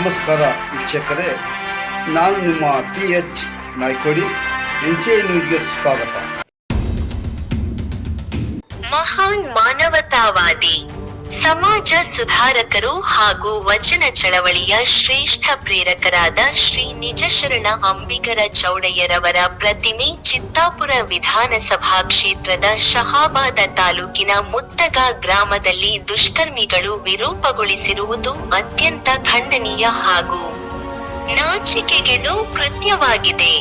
ನಮಸ್ಕಾರ ವೀಕ್ಷಕರೇ ನಾನು ನಿಮ್ಮ P H Naikodi N C I ನ್ಯೂಸ್ಗೆ ಸ್ವಾಗತ. ಮಹಾನ್ ಮಾನವತಾವಾದಿ. ಸಮಾಜ ಸುಧಾರಕರು ಹಾಗೂ ವಚನ ಚಳವಳಿಯ ಶ್ರೇಷ್ಠ ಪ್ರೇರಕರಾದ ಶ್ರೀ ನಿಜಶರಣ ಅಂಬಿಗರ ಚೌಡಯ್ಯರವರ ಪ್ರತಿಮೆ ಚಿತ್ತಾಪುರ ವಿಧಾನಸಭಾ ಕ್ಷೇತ್ರದ ಶಹಾಬಾದ ತಾಲೂಕಿನ ಮುತ್ತಗ ಗ್ರಾಮದಲ್ಲಿ ದುಷ್ಕರ್ಮಿಗಳು ವಿರೂಪಗೊಳಿಸಿರುವುದು ಅತ್ಯಂತ ಖಂಡನೀಯ ಹಾಗೂ ನಾಚಿಕೆಗೆದು ಕೃತ್ಯವಾಗಿದೆ.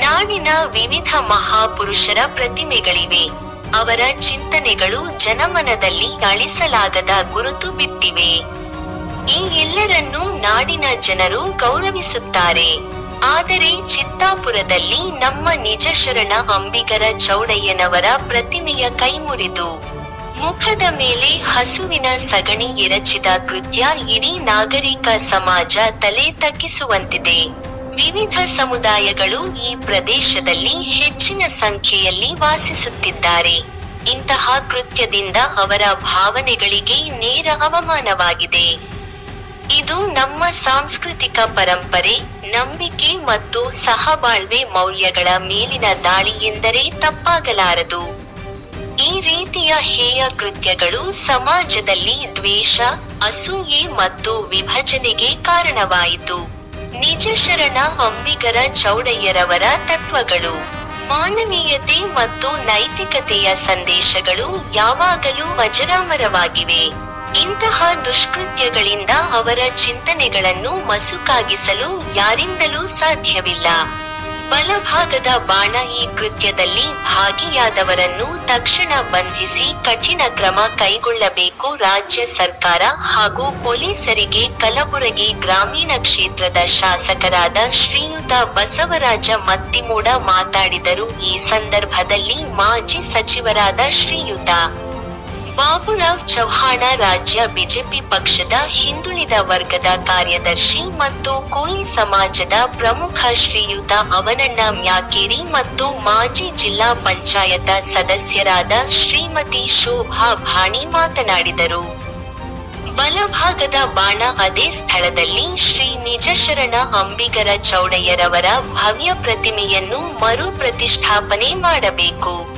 ನಾಡಿನ ವಿವಿಧ ಮಹಾಪುರುಷರ ಪ್ರತಿಮೆಗಳಿವೆ. ಅವರ ಚಿಂತನೆಗಳು ಜನಮನದಲ್ಲಿ ಅಳಿಸಲಾಗದ ಗುರುತು ಬಿಟ್ಟಿವೆ. ಈ ಎಲ್ಲರನ್ನೂ ನಾಡಿನ ಜನರು ಗೌರವಿಸುತ್ತಾರೆ. ಆದರೆ ಚಿತ್ತಾಪುರದಲ್ಲಿ ನಮ್ಮ ನಿಜ ಶರಣ ಅಂಬಿಗರ ಚೌಡಯ್ಯನವರ ಪ್ರತಿಮೆಯ ಕೈಮುರಿದು, ಮುಖದ ಮೇಲೆ ಹಸುವಿನ ಸಗಣಿ ಎರಚಿದ ಕೃತ್ಯ ಇಡೀ ನಾಗರಿಕ ಸಮಾಜ ತಲೆ ತಗ್ಗಿಸುವಂತಿದೆ. ವಿವಿಧ ಸಮುದಾಯಗಳು ಈ ಪ್ರದೇಶದಲ್ಲಿ ಹೆಚ್ಚಿನ ಸಂಖ್ಯೆಯಲ್ಲಿ ವಾಸಿಸುತ್ತಿದ್ದಾರೆ. ಇಂತಹ ಕೃತ್ಯದಿಂದ ಅವರ ಭಾವನೆಗಳಿಗೆ ನೇರ ಅವಮಾನವಾಗಿದೆ. ಇದು ನಮ್ಮ ಸಾಂಸ್ಕೃತಿಕ ಪರಂಪರೆ, ನಂಬಿಕೆ ಮತ್ತು ಸಹಬಾಳ್ವೆ ಮೌಲ್ಯಗಳ ಮೇಲಿನ ದಾಳಿ ಎಂದರೆ ತಪ್ಪಾಗಲಾರದು. ಈ ರೀತಿಯ ಹೇಯ ಕೃತ್ಯಗಳು ಸಮಾಜದಲ್ಲಿ ದ್ವೇಷ, ಅಸೂಯೆ ಮತ್ತು ವಿಭಜನೆಗೆ ಕಾರಣವಾಯಿತು. ನಿಜ ಶರಣ ಅಂಬಿಗರ ಚೌಡಯ್ಯರವರ ತತ್ವಗಳು. ಮಾನವೀಯತೆ ಮತ್ತು ನೈತಿಕತೆಯ ಸಂದೇಶಗಳು ಯಾವಾಗಲೂ ಅಜರಾಮರವಾಗಿವೆ ಇಂತಹ ದುಷ್ಕೃತ್ಯಗಳಿಂದ ಅವರ ಚಿಂತನೆಗಳನ್ನು ಮಸುಕಾಗಿಸಲು ಯಾರಿಂದಲೂ ಸಾಧ್ಯವಿಲ್ಲ. ಬಲಭಾಗದ ಬಾಣ ಈ ಕೃತ್ಯದಲ್ಲಿ ಭಾಗಿಯಾದವರನ್ನು ತಕ್ಷಣ ಬಂಧಿಸಿ ಕಠಿಣ ಕ್ರಮ ಕೈಗೊಳ್ಳಬೇಕು ರಾಜ್ಯ ಸರ್ಕಾರ ಹಾಗೂ ಪೊಲೀಸರಿಗೆ ಕಲಬುರಗಿ ಗ್ರಾಮೀಣ ಕ್ಷೇತ್ರದ ಶಾಸಕರಾದ ಶ್ರೀಯುತ ಬಸವರಾಜ ಮತ್ತಿಮೂಡ ಮಾತಾಡಿದರು. ಈ ಸಂದರ್ಭದಲ್ಲಿ ಮಾಜಿ ಸಚಿವರಾದ ಶ್ರೀಯುತ ಬಾಬುರಾವ್ ಚೌಹಾಣ ರಾಜ್ಯ ಬಿಜೆಪಿ ಪಕ್ಷದ ಹಿಂದುಳಿದ ವರ್ಗದ ಕಾರ್ಯದರ್ಶಿ ಮತ್ತು ಕೋಲಿ ಸಮಾಜದ ಪ್ರಮುಖ ಶ್ರೀಯುತ ಅವನಣ್ಣ ಮ್ಯಾಕೇರಿ ಮತ್ತು ಮಾಜಿ ಜಿಲ್ಲಾ ಪಂಚಾಯತ ಸದಸ್ಯರಾದ ಶ್ರೀಮತಿ ಶೋಭಾ ಭಾಣಿ ಮಾತನಾಡಿದರು. ಬಲಭಾಗದ ಬಾಣ ಅದೇ ಸ್ಥಳದಲ್ಲಿ ಶ್ರೀ ನಿಜಶರಣ ಅಂಬಿಗರ ಚೌಡಯ್ಯರವರ ಭವ್ಯ ಪ್ರತಿಮೆಯನ್ನು ಮರು ಪ್ರತಿಷ್ಠಾಪನೆ ಮಾಡಬೇಕು.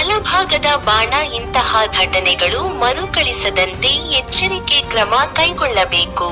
ಬಲಭಾಗದ ಬಾಣ ಇಂತಹ ಘಟನೆಗಳು ಮರುಕಳಿಸದಂತೆ ಎಚ್ಚರಿಕೆ ಕ್ರಮ ಕೈಗೊಳ್ಳಬೇಕು.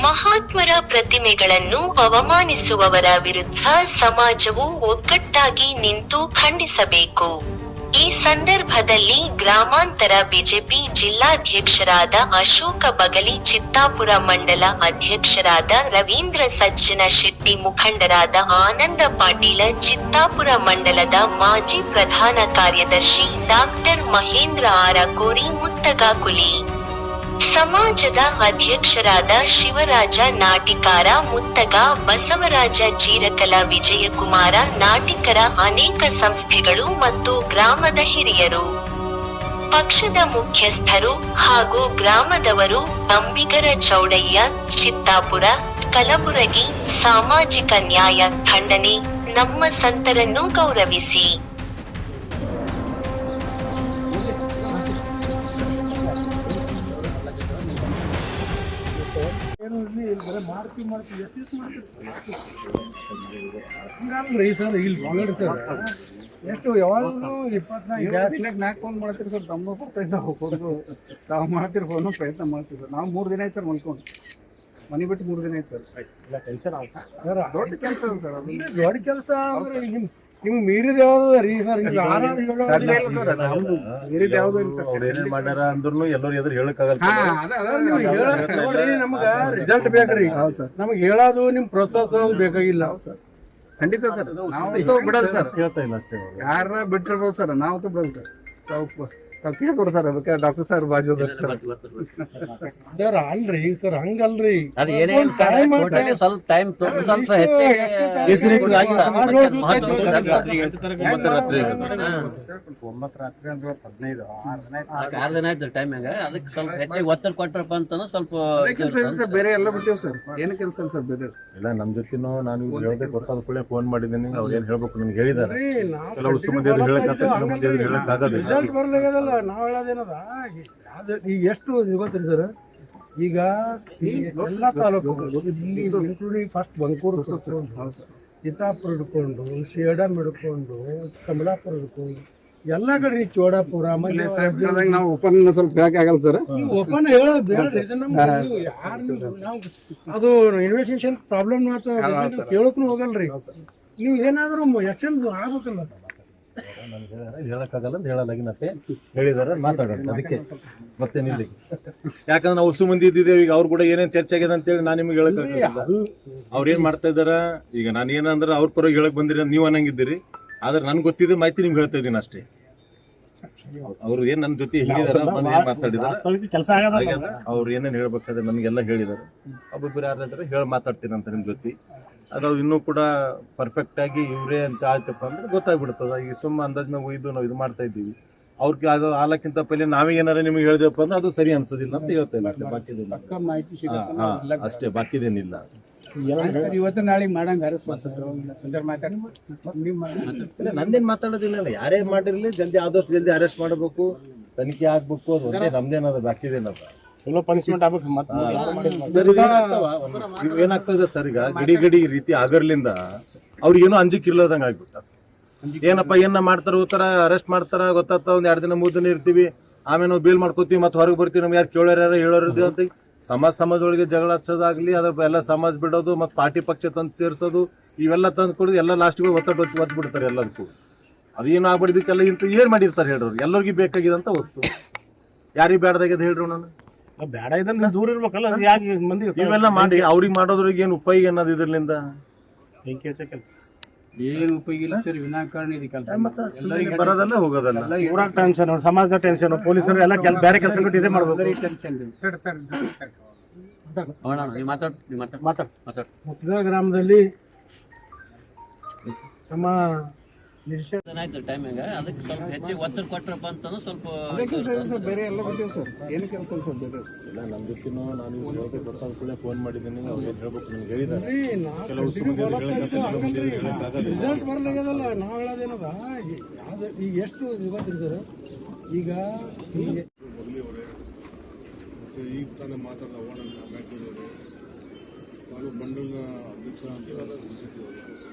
ಮಹಾತ್ಮರ ಪ್ರತಿಮೆಗಳನ್ನು ಅವಮಾನಿಸುವವರ ವಿರುದ್ಧ ಸಮಾಜವು ಒಗ್ಗಟ್ಟಾಗಿ ನಿಂತು ಖಂಡಿಸಬೇಕು. ಈ ಸಂದರ್ಭದಲ್ಲಿ ಗ್ರಾಮಾಂತರ ಬಿಜೆಪಿ ಜಿಲ್ಲಾಧ್ಯಕ್ಷರಾದ ಅಶೋಕ ಬಗಲಿ, ಚಿತ್ತಾಪುರ ಮಂಡಲ ಅಧ್ಯಕ್ಷರಾದ ರವೀಂದ್ರ ಸಜ್ಜನ ಶೆಟ್ಟಿ ಮುಖಂಡರಾದ ಆನಂದ ಪಾಟೀಲ, ಚಿತ್ತಾಪುರ ಮಂಡಲದ ಮಾಜಿ ಪ್ರಧಾನ ಕಾರ್ಯದರ್ಶಿ ಡಾಕ್ಟರ್ ಮಹೇಂದ್ರ ಆರಕೋರಿ, ಮುತ್ತಗಾಕುಲಿ. ಸಮಾಜದ ಅಧ್ಯಕ್ಷರಾದ ಶಿವರಾಜ ನಾಟಿಕಾರ, ಮುತ್ತಗ, ಬಸವರಾಜ ಜೀರಕಲ, ವಿಜಯಕುಮಾರ, ನಾಟಿಕರ ಅನೇಕ ಸಂಸ್ಥೆಗಳು ಮತ್ತು ಗ್ರಾಮದ ಹಿರಿಯರು. ಪಕ್ಷದ ಮುಖ್ಯಸ್ಥರು ಹಾಗೂ ಗ್ರಾಮದವರು ಅಂಬಿಗರ ಚೌಡಯ್ಯ, ಚಿತ್ತಾಪುರ, ಕಲಬುರಗಿ, ಸಾಮಾಜಿಕ ನ್ಯಾಯ ಖಂಡನೆ, ನಮ್ಮ ಸಂತರನ್ನು ಗೌರವಿಸಿ. ಹಂಗಲ್ರಿ ಸರ್? ಇಲ್ಲಿ ಸರ್. ಎಷ್ಟು ಯಾವಾಗಲೂ ಇಪ್ಪತ್ನಾಲ್ಕು ದಿನಕ್ಕೆ ನಾಲ್ಕು ಫೋನ್ ಮಾಡ್ತೀರಿ ಸರ್ ತಮ್ಮ ಬರ್ತಾ ಇದ್ದಾವೆ ಫೋನು ತಾವು ಮಾಡ್ತೀರಿ ಫೋನು ಪ್ರಯತ್ನ ಮಾಡ್ತೀವಿ ಸರ್. ನಾವು ಮೂರು ದಿನ ಆಯ್ತು ಸರ್ ಮಲ್ಕೊಂಡು. ಮನೆ ಬಿಟ್ಟು ಮೂರು ದಿನ ಆಯ್ತು ಸರ್. ಸರ್ ದೊಡ್ಡ ಕೆಲಸ ಸರ್ ಅದು. ದೊಡ್ಡ ಕೆಲಸ ಅಂದ್ರೆ ನಿಮ್ ನಿಮ್ಗೆ ಮೀರಿದ ಯಾವ್ದು ರೀ? ಸರ್ ನೀವು ಆರಾಮ್ ಬೇರೆದು ಯಾವುದೂ ಇಲ್ಲ. ಸರ್ ಅವ್ರು ಏನೇ ಮಾಡ್ಯಾರ ಅಂದ್ರೂ ಎಲ್ಲರೂ ಎದುರು ಹೇಳಕ್ಕಾಗಲ್ಲ ಹಾ ಅದ ಅದ ನೋಡ್ರಿ ನಮ್ಗ ರಿಸಲ್ಟ್ ಬೇಕ್ರಿ. ಹೌದು ಸರ್. ನಮ್ಗೆ ಹೇಳೋದು ನಿಮ್ ಪ್ರೋತ್ಸಾಹ ಬೇಕಾಗಿಲ್ಲ. ಸರ್. ಖಂಡಿತ ಸರ್. ನಾವು ಬಿಡಲ್ಲ ಸರ್. ಕೇಳ್ತಾ ಇಲ್ಲ ಅಷ್ಟೇ ಅವ್ರು. ಯಾರ ಬಿಟ್ಟಿರ್ಬೋದು ಸರ್ ನಾವು ಬಿಡಲ್ಲ ಸರ್. ಡಾಕ್ಟರ್ ಸರ್ ಬಾಜು ಸರ್ ಸರ್ ಸರ್ ಹಂಗಲ್ರಿ ಅದು ಏನೇ ಸ್ವಲ್ಪ ಟೈಮ್ ಸ್ವಲ್ಪ ಅದಕ್ಕೆ ಸ್ವಲ್ಪ ಹೆಚ್ಚಿಗೆ ಕೊಟ್ರಪ್ಪ ಅಂತಂದ್ರೆ ಸ್ವಲ್ಪ ಬೇರೆ ಎಲ್ಲ ಸರ್ ಏನು ಕೆಲಸ ಸರ್ ಬೇರೆ ಇಲ್ಲ ನಮ್ ಜೊತೆನೂ ನಾನು ಕೂಡಲೇ ಫೋನ್ ಮಾಡಿದ್ದೀನಿ ಹೇಳ್ಬೇಕು ನನಗೆ ಹೇಳಿದಾರೆ ರೀ, ನಾವ್ ಕೆಲವು ಬರ್ಲಾಗದಲ್ಲ ನಾವ್ ಹೇಳೋದೇನದ ಅದು ಈಗ ಎಷ್ಟು ಗೊತ್ತಿರಿ ಸರ್ ಈಗ ಎಲ್ಲ ತಾಲೂಕು ಇಲ್ಲಿ ಇನ್ಕ್ಲೂಡಿಂಗ್ ಫಸ್ಟ್ ಬಂಕೂರು ಚಿತ್ತಾಪುರ ಹಿಡ್ಕೊಂಡು ಶೇಡಮ್ ಹಿಡ್ಕೊಂಡು ಕಮಲಾಪುರ ಹಿಡ್ಕೊಂಡು ಎಲ್ಲ ಕಡೆ ಈ ಚೋಡಾಪುರ ನಾವು ಓಪನ್ ಸ್ವಲ್ಪ ಹೇಳಕ್ ಆಗಲ್ಲ ಸರ್ ಓಪನ್ ಹೇಳೋದು ಬೇಡ ರೀಸನ್ ಯಾರ್ ನೀವು- ಅದು ಇನ್ವೆಸ್ಟಿಗೇಷನ್ ಪ್ರಾಬ್ಲಮ್ ಕೇಳೋಕ್ಕೂ ಹೋಗಲ್ರಿ. ನೀವು ಏನಾದರೂ ಆಕ್ಷನ್ ಆಗ್ಬೇಕಲ್ಲ ನನಗೆ ಹೇಳಕ್ಕಾಗಲ್ಲ ಅಂತ ಹೇಳಲಾಗಿನಂತೆ ಹೇಳಿದಾರೆ ಮಾತಾಡೋಣ. ಅದಕ್ಕೆ ಮತ್ತೇನಿಲ್ಲ ಯಾಕಂದ್ರೆ ನಾವು ಹೊಸ ಮಂದಿ ಇದ್ದಿದ್ದೇವೆ ಈಗ ಅವ್ರು ಕೂಡ ಏನೇನ್ ಚರ್ಚೆ ಆಗಿದೆ ಅಂತೇಳಿ ನಾನು ನಿಮ್ಗೆ ಹೇಳಕ್ ಅವ್ರ ಏನ್ ಮಾಡ್ತಾ ಇದಾರ ಈಗ ನಾನು ಏನಂದ್ರೆ ಅವ್ರ ಪರವಾಗಿ ಹೇಳಕ್ ಬಂದಿರಿ ನೀವು ಅನ್ನಂಗಿದ್ದೀರಿ. ಆದ್ರೆ ನನ್ಗೆ ಗೊತ್ತಿದೆ ಮಾಹಿತಿ ನಿಮ್ಗೆ ಹೇಳ್ತಾ ಇದ್ದೀನಿ ಅಷ್ಟೇ. ಅವ್ರು ಏನ್ ನನ್ನ ಜೊತೆ ಅವ್ರು ಏನೇನ್ ಹೇಳ್ಬೇಕಾದ್ರೆ ನನ್ಗೆಲ್ಲ ಹೇಳಿದಾರೆ. ಒಬ್ಬೊಬ್ಬರು ಯಾರಾದ್ರೆ ಹೇಳಿ ಮಾತಾಡ್ತೀನಿ ಅಂತ ನಿಮ್ ಜೊತೆ. ಅದು ಅವ್ರು ಇನ್ನೂ ಕೂಡ ಪರ್ಫೆಕ್ಟ್ ಆಗಿ ಇವ್ರೇ ಅಂತ ಆಯ್ತಪ್ಪ ಅಂದ್ರೆ ಗೊತ್ತಾಗ್ಬಿಡ್ತದ. ಈಗ ಸುಮ್ಮ ಅಂದಾಜ್ ಮೇಲೆ ಒಯ್ದು ನಾವು ಇದು ಮಾಡ್ತಾ ಇದ್ದೀವಿ. ಅವ್ರಿಗೆ ಅದು ಆಲಕ್ಕಿಂತ ಪೈಲೆ ನಾವೇ ಏನಾರ ನಿಮಗೆ ಹೇಳಿದೆಪ್ಪ ಅಂದ್ರೆ ಅದು ಸರಿ ಅನ್ಸೋದಿಲ್ಲ ಅಂತ ಹೇಳ್ತಾ ಇಲ್ಲ ಅಷ್ಟೇ ಬಾಕಿದೇನಿಲ್ಲ. ಅಷ್ಟೇ ಬಾಕಿದೇನಿಲ್ಲ ಇವತ್ತು ನಾಳೆ ಮಾಡಂಗ ಮಾತಾಡಿ ಇಲ್ಲ, ನಂದೇನ್ ಮಾತಾಡೋದಿಲ್ಲ ಯಾರೇ ಮಾಡಿರ್ಲಿ ಜಲ್ದಿ ಆದಷ್ಟು ಜಲ್ದಿ ಅರೆಸ್ಟ್ ಮಾಡಬೇಕು. ತನಿಖೆ ಆಗ್ಬೇಕು ಅದು ಒಂದೇ ನಮ್ದೇನದ ಬಾಕಿದೇನದ ಚಲೋ ಪನಿಷ್ಮೆಂಟ್ ಆಗ್ಬೇಕು ಮತ್ತೆ ಏನಾಗ್ತದೆ ಸರ್ ಈಗ? ಗಡಿ ಗಡಿ ರೀತಿ ಆಗರ್ಲಿಂದ ಅವ್ರಿಗೇನೋ ಅಂಜಿಕೆ ಇಲ್ಲದಂಗ ಆಗ್ಬಿಟ್ಟ. ಏನಪ್ಪ ಏನ ಮಾಡ್ತಾರ ಹೋಗ್ತಾರ ಅರೆಸ್ಟ್ ಮಾಡ್ತಾರ? ಗೊತ್ತಾಗ್ತ ಒಂದ್ ಎರಡ್ ದಿನ ಮೂರ್ ದಿನ ಇರ್ತೀವಿ. ಆಮೇಲೆ ನಾವು ಬೇಲ್ ಮಾಡ್ಕೋತೀವಿ ಮತ್ತೆ ಹೊರಗೆ ಬರ್ತೀವಿ. ನಮ್ಗೆ ಯಾರು ಕೇಳೋರು ಯಾರು ಹೇಳೋರು ಇದ್ದೀವಿ ಅಂತ ಸಮಾಜ ಸಮಾಜದೊಳಗೆ ಜಗಳ ಹಚ್ಚೋದಾಗ್ಲಿ ಅದ್ರ ಎಲ್ಲ ಸಮಾಜ ಬಿಡೋದು ಮತ್ತೆ ಪಾರ್ಟಿ ಪಕ್ಷ ತಂದು ಸೇರ್ಸೋದು ಇವೆಲ್ಲ ತಂದು ಕೊಡೋದು ಎಲ್ಲ ಲಾಸ್ಟ್ಗೆ ಒತ್ತಡ ಒತ್ತಿ ಒತ್ತು ಬಿಡ್ತಾರೆ ಎಲ್ಲದಕ್ಕೂ. ಅದೇನು ಆಗ್ಬಿಡಿದಕ್ಕೆಲ್ಲ ಇಂತ ಏನ್ ಮಾಡಿರ್ತಾರೆ ಹೇಳ್ರಿ ಎಲ್ಲರಿಗೂ ಬೇಕಾಗಿದಂತ ವಸ್ತು. ಯಾರಿಗೆ ಬೇಡದಾಗ್ಯದ ಹೇಳ್ರಿ ನಾನು ಬೇಡ ಇದನ್ನ ದೂರ ಇರ್ಬೇಕಲ್ಲ ಅದು ಯಾಕೆ ಮಂದಿ ಇವೆಲ್ಲ ಮಾಡಿ ಅವ್ರಿಗೆ ಮಾಡೋದ್ರಿಗೆ ಏನು ಉಪಯೋಗ ಅನ್ನೋದು ಇದರಿಂದ ಬೆಂಕಿ ಹಚ್ಚ ಕೆಲಸ. ಏನು ಉಪಯೋಗ ಇಲ್ಲ? ಸರ್ ವಿನಾಕಾರಣ ಇದು ಕೆಲಸ ಬರೋದಲ್ಲ ಹೋಗೋದಲ್ಲ. ಊರಾಗ ಟೆನ್ಷನ್ ಸಮಾಜದ ಟೆನ್ಷನ್ ಪೊಲೀಸರು ಎಲ್ಲ ಕೆಲ ಬೇರೆ ಕೆಲಸ ಬಿಟ್ಟು ಇದೇ ಮಾಡ್ಬೇಕು ನೀವು ಮಾತಾಡ್ ಮಾತಾಡ್ ಗ್ರಾಮದಲ್ಲಿ ನಮ್ಮ ಆಯ್ತು ಟೈಮಿಂಗ ಅದಕ್ಕೆ ಸ್ವಲ್ಪ ಹೆಚ್ಚಿಗೆ ಒತ್ತಡ ಕೊಟ್ರಪ್ಪ ಅಂತಂದ್ರೆ ಸ್ವಲ್ಪ ಸರ್ ಬೇರೆ ಎಲ್ಲ ಬರ್ತೀವಿ ಸರ್. ಏನು ಕೆಲಸ ಸರ್ ಬೇರೆ? ಇಲ್ಲ ನಮ್ಮ ಜೊತೆನೂ ನಾನು ಇವಾಗ ಗೊತ್ತಾದ ಕೂಡಲೇ ಫೋನ್ ಮಾಡಿದ್ದೀನಿ. ಅವ್ರು ಏನು ಹೇಳ್ಬೇಕು ನಿಮ್ಗೆ ಹೇಳಿದ್ದಾರೆ. ಕೆಲವು. ರಿಸಲ್ಟ್ ಬರ್ಲಾಗ್ಯದಲ್ಲ ನಾವು ಹೇಳೋದೇನದ ಯಾವ್ದು ಈಗ ಎಷ್ಟು ಗೊತ್ತಿರಿ ಸರ್. ಈಗ ಹೀಗೆ ಮತ್ತು ಈಗ ತಾನೇ ಮಾತಾಡಿದ ತಾಲೂಕು ಅಧ್ಯಕ್ಷ ಅಂತ ಸದಸ್ಯರು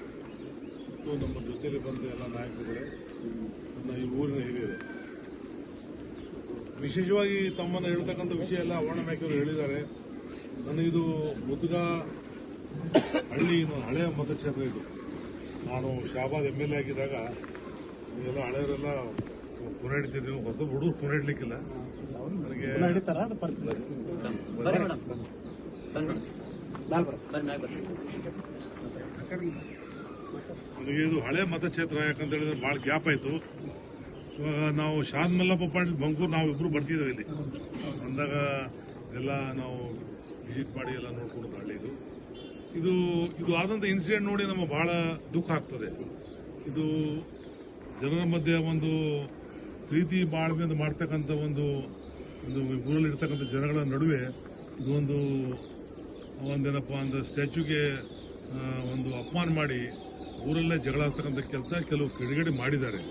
ಮತ್ತು ನಮ್ಮ ಜೊತೆಯಲ್ಲಿ ಬಂದ ಎಲ್ಲ ನಾಯಕರುಗಳೇ ನನ್ನ ಈ ಊರಿನ ಹಿರಿಯರು. ವಿಶೇಷವಾಗಿ ತಮ್ಮನ್ನು ಹೇಳ್ತಕ್ಕಂಥ ವಿಷಯ ಎಲ್ಲ ಅವಣ್ಣ ನಾಯಕರು ಹೇಳಿದ್ದಾರೆ. ನನಗಿದು ಮುದ್ಗ ಹಳ್ಳಿ ಹಳೆಯ ಮತಕ್ಷೇತ್ರ ಇದು. ನಾನು ಶಾಬಾದ್ ಎಂ ಎಲ್ ಎ ಆಗಿದ್ದಾಗ ಎಲ್ಲ ಹಳೆಯವರೆಲ್ಲ ಪುನಡಿತೀರಿ ಹೊಸ ಹುಡುಗರು ಪುನಡ್ಲಿಕ್ಕಿಲ್ಲ ನನಗೆ ಹಿಡಿತಾರ ನನಗೆ ಇದು ಹಳೆ ಮತಕ್ಷೇತ್ರ, ಯಾಕಂತ ಹೇಳಿದ್ರೆ ಭಾಳ ಗ್ಯಾಪ್ ಆಯಿತು. ಇವಾಗ ನಾವು ಶಾದ್ ಮಲ್ಲಪ್ಪ ಪಾಟೀಲ್ ಬಂಕೂರು ನಾವು ಇಬ್ರು ಬರ್ತಿದ್ದೇವೆ ಇಲ್ಲಿ. ಅಂದಾಗ ಎಲ್ಲ ನಾವು ವಿಸಿಟ್ ಮಾಡಿ ಎಲ್ಲ ನೋಡ್ಕೊಂಡು ಹಳ್ಳಿ ಇದು. ಇದು ಆದಂಥ ಇನ್ಸಿಡೆಂಟ್ ನೋಡಿ ನಮಗೆ ಬಹಳ ದುಃಖ ಆಗ್ತದೆ. ಇದು ಜನರ ಮಧ್ಯೆ ಒಂದು ಪ್ರೀತಿ, ಬಾಳ್ಮೆ ಅಂತ ಮಾಡ್ತಕ್ಕಂಥ ಒಂದು ಒಂದು ಊರಲ್ಲಿ ಇರ್ತಕ್ಕಂಥ ಜನಗಳ ನಡುವೆ ಇದು ಒಂದು ಒಂದೇನಪ್ಪ ಅಂದ್ರೆ ಸ್ಟ್ಯಾಚ್ಯೂಗೆ ಒಂದು ಅಪಮಾನ ಮಾಡಿ ಊರಲ್ಲೇ ಜಗಳ ಆಗ್ತಕ್ಕಂಥ ಕೆಲಸ ಕೆಲವು ಕಿಡಿಗಡೆ ಮಾಡಿದ್ದಾರೆ.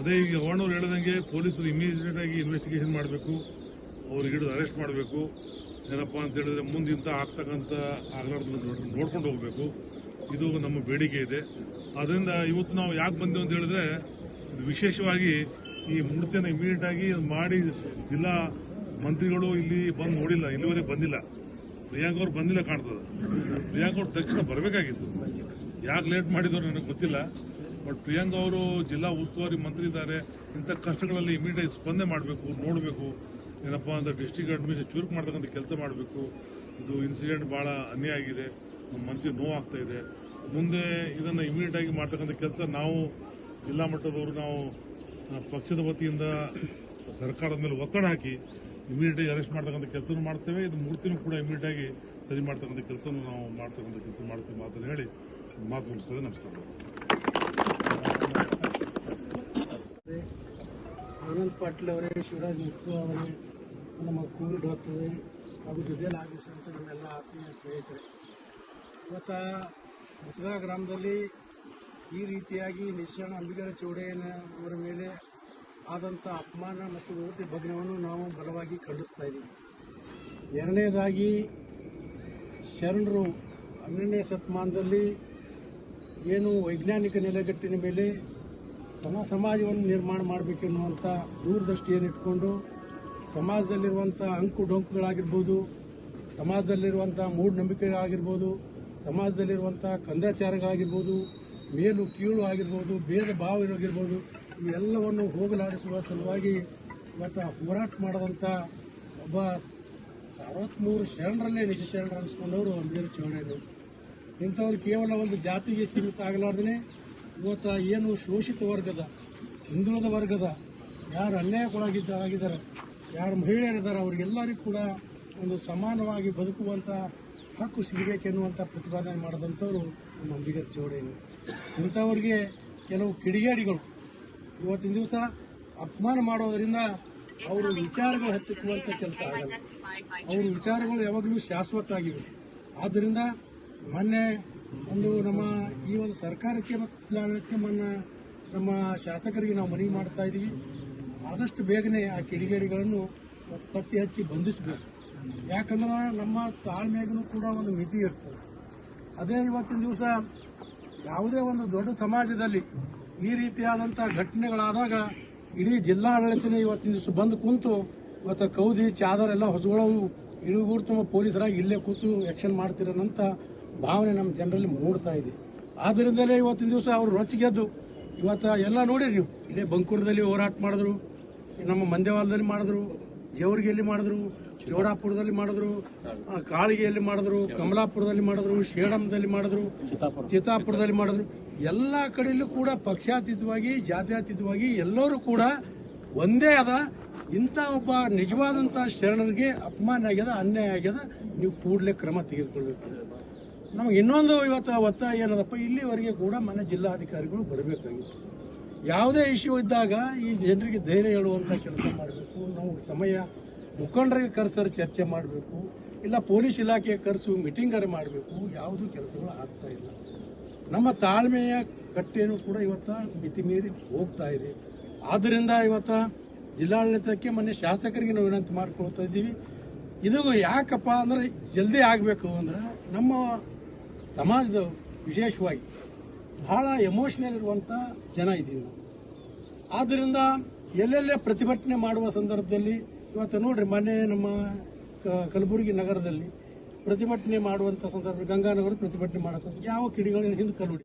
ಅದೇ ಈಗ ಅವಣ್ಣವ್ರು ಹೇಳ್ದಂಗೆ ಪೊಲೀಸರು ಇಮಿಡಿಯೇಟ್ ಆಗಿ ಇನ್ವೆಸ್ಟಿಗೇಷನ್ ಮಾಡಬೇಕು. ಅವ್ರಿಗೆ ಹಿಡಿದು ಅರೆಸ್ಟ್ ಮಾಡಬೇಕು. ಏನಪ್ಪ ಅಂತ ಹೇಳಿದ್ರೆ ಮುಂದಿಂತ ಆಗ್ತಕ್ಕಂಥ ಆಗ್ಲಾರ್ದು ನೋಡ್ಕೊಂಡು ಹೋಗಬೇಕು. ಇದು ನಮ್ಮ ಬೇಡಿಕೆ ಇದೆ. ಅದರಿಂದ ಇವತ್ತು ನಾವು ಯಾಕೆ ಬಂದೆವು ಅಂತ ಹೇಳಿದ್ರೆ, ವಿಶೇಷವಾಗಿ ಈ ಮೂರ್ತಿಯನ್ನು ಇಮಿಡಿಯೇಟ್ ಆಗಿ ಮಾಡಿ ಜಿಲ್ಲಾ ಮಂತ್ರಿಗಳು ಇಲ್ಲಿ ಬಂದು ನೋಡಿಲ್ಲ, ಇಲ್ಲಿವರೆಗೆ ಬಂದಿಲ್ಲ. ಪ್ರಿಯಾಂಕ್ ಅವ್ರು ಬಂದಿಲ್ಲ ಕಾಣ್ತದೆ. ಪ್ರಿಯಾಂಕ್ ಅವ್ರು ತಕ್ಷಣ ಬರಬೇಕಾಗಿತ್ತು. ಯಾಕೆ ಲೇಟ್ ಮಾಡಿದ್ರು ನನಗೆ ಗೊತ್ತಿಲ್ಲ ಬಟ್ ಪ್ರಿಯಾಂಕ್ ಅವರು ಜಿಲ್ಲಾ ಉಸ್ತುವಾರಿ ಮಂತ್ರಿ ಇದ್ದಾರೆ, ಇಂಥ ಕಷ್ಟಗಳಲ್ಲಿ ಇಮಿಡಿಯೇಟ್ ಸ್ಪಂದನೆ ಮಾಡಬೇಕು, ನೋಡಬೇಕು, ಏನಪ್ಪ ಅಂದರೆ ಡಿಸ್ಟಿಕ್ ಅಡ್ಮಿನಿಸ್ಟ್ರೇಷನ್ ಚುರುಕು ಮಾಡ್ತಕ್ಕಂಥ ಕೆಲಸ ಮಾಡಬೇಕು. ಇದು ಇನ್ಸಿಡೆಂಟ್ ಭಾಳ ಅನ್ಯಾಯ ಆಗಿದೆ ನಮ್ಮ ಮನಸ್ಸಿಗೆ ನೋವು ಆಗ್ತಾ ಇದೆ. ಮುಂದೆ ಇದನ್ನು ಇಮಿಡಿಯೇಟ್ ಆಗಿ ಮಾಡ್ತಕ್ಕಂಥ ಕೆಲಸ ನಾವು ಜಿಲ್ಲಾ ಮಟ್ಟದವರು ನಾವು ಪಕ್ಷದ ವತಿಯಿಂದ ಸರ್ಕಾರದ ಮೇಲೆ ಒತ್ತಡ ಹಾಕಿ ಇಮಿಡಿಯೇಟ್ ಆಗಿ ಅರೆಸ್ಟ್ ಮಾಡ್ತಕ್ಕಂಥ ಕೆಲಸನೂ ಮಾಡ್ತೇವೆ. ಇದು ಮೂರ್ತಿನೂ ಕೂಡ ಇಮಿಡಿಯೇಟ್ ಆಗಿ ಸರಿ ಮಾಡ್ತಕ್ಕಂಥ ಕೆಲಸನೂ ನಾವು ಮಾಡ್ತಕ್ಕಂಥ ಕೆಲಸ ಮಾಡ್ತೀವಿ ಮಾತನ್ನು ಹೇಳಿ ಮಾತು ನಮಸ್ಕಾರ ಆನಂದ್ ಪಾಟೀಲ್ ಅವರೇ, ಶಿವರಾಜ್ ಮುತ್ತು ಅವರೇ, ನಮ್ಮ ಕೂರು ಡಾಕ್ಟರೇ ಹಾಗೂ ಜೊತೆಯಲ್ಲಿ ಆಗಿಸುವಂತ ನಮ್ಮೆಲ್ಲ ಆತ್ಮೀಯ ಸ್ನೇಹಿತರೆ. ಇವತ್ತು ಮುತ್ಗಾ ಗ್ರಾಮದಲ್ಲಿ ಈ ರೀತಿಯಾಗಿ ನಿಶಾಣ ಅಂಬಿಗರ ಚೌಡಯ್ಯನ ಅವರ ಮೇಲೆ ಆದಂಥ ಅಪಮಾನ ಮತ್ತು ಮೂರ್ತಿ ಭಗ್ನವನ್ನು ನಾವು ಬಲವಾಗಿ ಖಂಡಿಸ್ತಾ ಇದ್ದೀವಿ. ಎರಡನೇದಾಗಿ ಶರಣರು ಹನ್ನೆರಡನೇ ಶತಮಾನದಲ್ಲಿ ಏನು ವೈಜ್ಞಾನಿಕ ನೆಲೆಗಟ್ಟಿನ ಮೇಲೆ ಸಮ ಸಮಾಜವನ್ನು ನಿರ್ಮಾಣ ಮಾಡಬೇಕೆನ್ನುವಂಥ ದೂರದೃಷ್ಟಿಯನ್ನು ಇಟ್ಕೊಂಡು ಸಮಾಜದಲ್ಲಿರುವಂಥ ಅಂಕು ಡೊಂಕುಗಳಾಗಿರ್ಬೋದು, ಸಮಾಜದಲ್ಲಿರುವಂಥ ಮೂಢನಂಬಿಕೆಗಳಾಗಿರ್ಬೋದು, ಸಮಾಜದಲ್ಲಿರುವಂಥ ಕಂದಾಚಾರಗಳಾಗಿರ್ಬೋದು ಮೇಲು ಕೀಳು ಆಗಿರ್ಬೋದು, ಭೇದ ಭಾವ ಇರೋಗಿರ್ಬೋದು, ಇವೆಲ್ಲವನ್ನು ಹೋಗಲಾಡಿಸುವ ಸಲುವಾಗಿ ಇವತ್ತು ಹೋರಾಟ ಮಾಡಿದಂಥ ಒಬ್ಬ ಅರವತ್ತ್ಮೂರು ಶರಣರಲ್ಲೇ ನಿಜ ಶರಣರು ಅನಿಸ್ಕೊಂಡವರು ಅಂಬೇರು ಚೌಡಯ್ಯನವರು. ಇಂಥವ್ರು ಕೇವಲ ಒಂದು ಜಾತಿಗೆ ಸೀಮಿತ ಆಗಲಾರ್ದೇ ಇವತ್ತು ಏನು ಶೋಷಿತ ವರ್ಗದ, ಹಿಂದುಳಿದ ವರ್ಗದ, ಯಾರು ಅನ್ಯಾಯಕ್ಕೊಳಗಿದ್ದ ಆಗಿದ್ದಾರೆ, ಯಾರು ಮಹಿಳೆಯರಿದ್ದಾರೆ, ಅವ್ರಿಗೆಲ್ಲರಿಗೂ ಕೂಡ ಒಂದು ಸಮಾನವಾಗಿ ಬದುಕುವಂಥ ಹಕ್ಕು ಸಿಗಬೇಕೆನ್ನುವಂಥ ಪ್ರತಿಪಾದನೆ ಮಾಡಿದಂಥವ್ರು ನಮ್ಮ ಅಂಬಿಗರ್ ಚೌಡೇನು ಇಂಥವ್ರಿಗೆ ಕೆಲವು ಕಿಡಿಗೇಡಿಗಳು ಇವತ್ತಿನ ದಿವಸ ಅಪಮಾನ ಮಾಡೋದರಿಂದ ಅವರು ವಿಚಾರಗಳು ಹತ್ತಿಕ್ಕುವಂಥ ಕೆಲಸ ಆಗಲ್ಲ. ಅವ್ರ ವಿಚಾರಗಳು ಯಾವಾಗಲೂ ಶಾಶ್ವತ ಆಗಿವೆ ಆದ್ದರಿಂದ ಮೊನ್ನೆ ಒಂದು ನಮ್ಮ ಈ ಒಂದು ಸರ್ಕಾರಕ್ಕೆ ಮತ್ತು ಜಿಲ್ಲಾಡಳಿತಕ್ಕೆ ಮೊನ್ನೆ ನಮ್ಮ ಶಾಸಕರಿಗೆ ನಾವು ಮನವಿ ಮಾಡ್ತಾ ಇದ್ದೀವಿ. ಆದಷ್ಟು ಬೇಗನೆ ಆ ಕಿಡಿಗೇಡಿಗಳನ್ನು ಪತ್ತೆ ಹಚ್ಚಿ ಬಂಧಿಸಬೇಕು. ಯಾಕಂದ್ರೆ ನಮ್ಮ ತಾಳ್ಮೆಗೂ ಕೂಡ ಒಂದು ಮಿತಿ ಇರ್ತದೆ. ಅದೇ ಇವತ್ತಿನ ದಿವಸ ಯಾವುದೇ ಒಂದು ದೊಡ್ಡ ಸಮಾಜದಲ್ಲಿ ಈ ರೀತಿಯಾದಂಥ ಘಟನೆಗಳಾದಾಗ ಇಡೀ ಜಿಲ್ಲಾಡಳಿತನೇ ಇವತ್ತಿನ ದಿವಸ ಬಂದು ಕುಂತು ಇವತ್ತು ಕೌದಿ, ಚಾದರ್ ಎಲ್ಲ ಹೊಸಗಳವು, ಇಡೀ ಊರು ಪೊಲೀಸರಾಗಿ ಇಲ್ಲೇ ಕೂತು ಆಕ್ಷನ್ ಮಾಡ್ತಿರೋನಂತ ಭಾವನೆ ನಮ್ಮ ಜನರಲ್ಲಿ ಮೂಡ್ತಾ ಇದೆ. ಆದ್ದರಿಂದಲೇ ಇವತ್ತಿನ ದಿವಸ ಅವರು ರೊಚ್ಚಿಗೆದ್ದು ಇವತ್ತು ಎಲ್ಲ ನೋಡಿರಿ ನೀವು. ಇಲ್ಲೇ ಬಂಕೂರದಲ್ಲಿ ಹೋರಾಟ ಮಾಡಿದ್ರು ನಮ್ಮ ಮಂದೇವಾಲದಲ್ಲಿ ಮಾಡಿದ್ರು ಜೇವರ್ಗಿಯಲ್ಲಿ ಮಾಡಿದ್ರು ಜೋಡಾಪುರದಲ್ಲಿ ಮಾಡಿದ್ರು ಕಾಳಿಗೆಯಲ್ಲಿ ಮಾಡಿದ್ರು ಕಮಲಾಪುರದಲ್ಲಿ ಮಾಡಿದ್ರು ಶೇಡಂದಲ್ಲಿ ಮಾಡಿದ್ರು ಚಿತ್ತಾಪುರದಲ್ಲಿ ಮಾಡಿದ್ರು. ಎಲ್ಲ ಕಡೆಯಲ್ಲೂ ಕೂಡ ಪಕ್ಷಾತೀತವಾಗಿ ಜಾತ್ಯಾತೀತವಾಗಿ ಎಲ್ಲರೂ ಕೂಡ ಒಂದೇ ಅದ ಇಂಥ ಒಬ್ಬ ನಿಜವಾದಂಥ ಶರಣರಿಗೆ ಅಪಮಾನ ಆಗ್ಯದ ಅನ್ಯಾಯ ಆಗ್ಯದ ನೀವು ಕೂಡಲೇ ಕ್ರಮ ತೆಗೆದುಕೊಳ್ಬೇಕು ನಮಗೆ ಇನ್ನೊಂದು ಇವತ್ತು ಒತ್ತಾಯ ಏನದಪ್ಪ? ಇಲ್ಲಿವರೆಗೆ ಕೂಡ ಮನೆ ಜಿಲ್ಲಾಧಿಕಾರಿಗಳು ಬರಬೇಕಾಗಿತ್ತು. ಯಾವುದೇ ಇಶ್ಯೂ ಇದ್ದಾಗ ಈ ಜನರಿಗೆ ಧೈರ್ಯ ಹೇಳುವಂಥ ಕೆಲಸ ಮಾಡಬೇಕು. ನಾವು ಸಮಯ ಮುಖಂಡರಿಗೆ ಕರೆಸರು ಚರ್ಚೆ ಮಾಡಬೇಕು. ಇಲ್ಲ ಪೊಲೀಸ್ ಇಲಾಖೆ ಕರೆಸು, ಮೀಟಿಂಗರು ಮಾಡಬೇಕು. ಯಾವುದೂ ಕೆಲಸಗಳು ಆಗ್ತಾ ಇಲ್ಲ. ನಮ್ಮ ತಾಳ್ಮೆಯ ಕಟ್ಟೆಯೂ ಕೂಡ ಇವತ್ತ ಮಿತಿ ಮೀರಿ ಹೋಗ್ತಾ ಇದೆ. ಆದ್ದರಿಂದ ಇವತ್ತ ಜಿಲ್ಲಾಡಳಿತಕ್ಕೆ ಮೊನ್ನೆ ಶಾಸಕರಿಗೆ ನಾವು ವಿನಂತಿ ಮಾಡ್ಕೊಳ್ತಾ ಇದ್ದೀವಿ. ಇದು ಯಾಕಪ್ಪ ಅಂದರೆ ಜಲ್ದಿ ಆಗಬೇಕು ಅಂದರೆ ನಮ್ಮ ಸಮಾಜದ ವಿಶೇಷವಾಗಿ ಬಹಳ ಎಮೋಷನಲ್ ಇರುವಂಥ ಜನ ಇದ್ದೀವಿ ನಾವು. ಆದ್ದರಿಂದ ಎಲ್ಲೆಲ್ಲೇ ಪ್ರತಿಭಟನೆ ಮಾಡುವ ಸಂದರ್ಭದಲ್ಲಿ ಇವತ್ತು ನೋಡ್ರಿ ಮೊನ್ನೆ ನಮ್ಮ ಕಲಬುರಗಿ ನಗರದಲ್ಲಿ ಪ್ರತಿಭಟನೆ ಮಾಡುವಂಥ ಸಂದರ್ಭ ಗಂಗಾನಗರ ಪ್ರತಿಭಟನೆ ಮಾಡೋ ಯಾವ ಕಿಡಿಗಳು ಹಿಂದೆ ಕಲ್ಲು